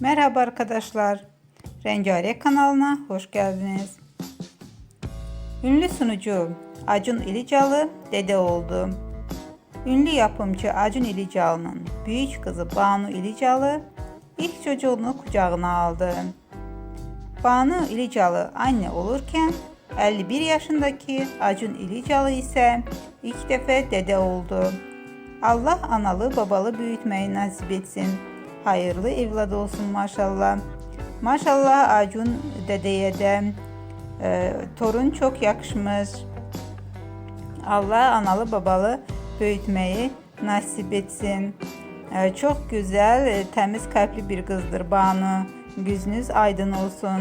Merhaba arkadaşlar. Rengarenk kanalına hoş geldiniz. Ünlü sunucu Acun İlicalı dede oldu. Ünlü yapımcı Acun İlicalı'nın büyük kızı Banu İlicalı ilk çocuğunu kucağına aldı. Banu İlicalı anne olurken 51 yaşındaki Acun İlicalı ise ilk defa dede oldu. Allah analı babalı büyütmeyi nasip etsin. Hayırlı evladı olsun maşallah. Maşallah Acun dedeye de e, torun çok yakışmış. Allah analı babalı büyütmeyi nasip etsin. E, çok güzel, e, temiz kalpli bir kızdır Banu. Gözünüz aydın olsun.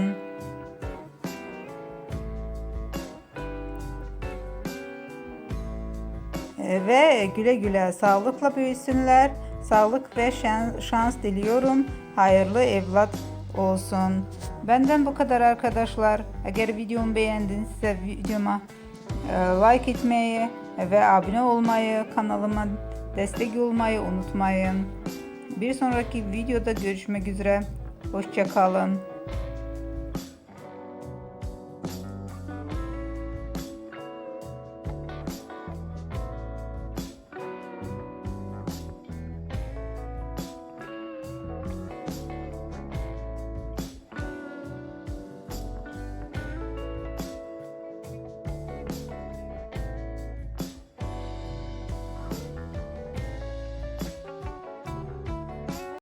E, ve güle güle sağlıkla büyüsünler. Sağlık ve şans, diliyorum. Hayırlı evlat olsun. Benden bu kadar arkadaşlar. Eğer videomu beğendinizse videoma e, like etmeyi ve abone olmayı, kanalıma destek olmayı unutmayın. Bir sonraki videoda görüşmek üzere. Hoşçakalın.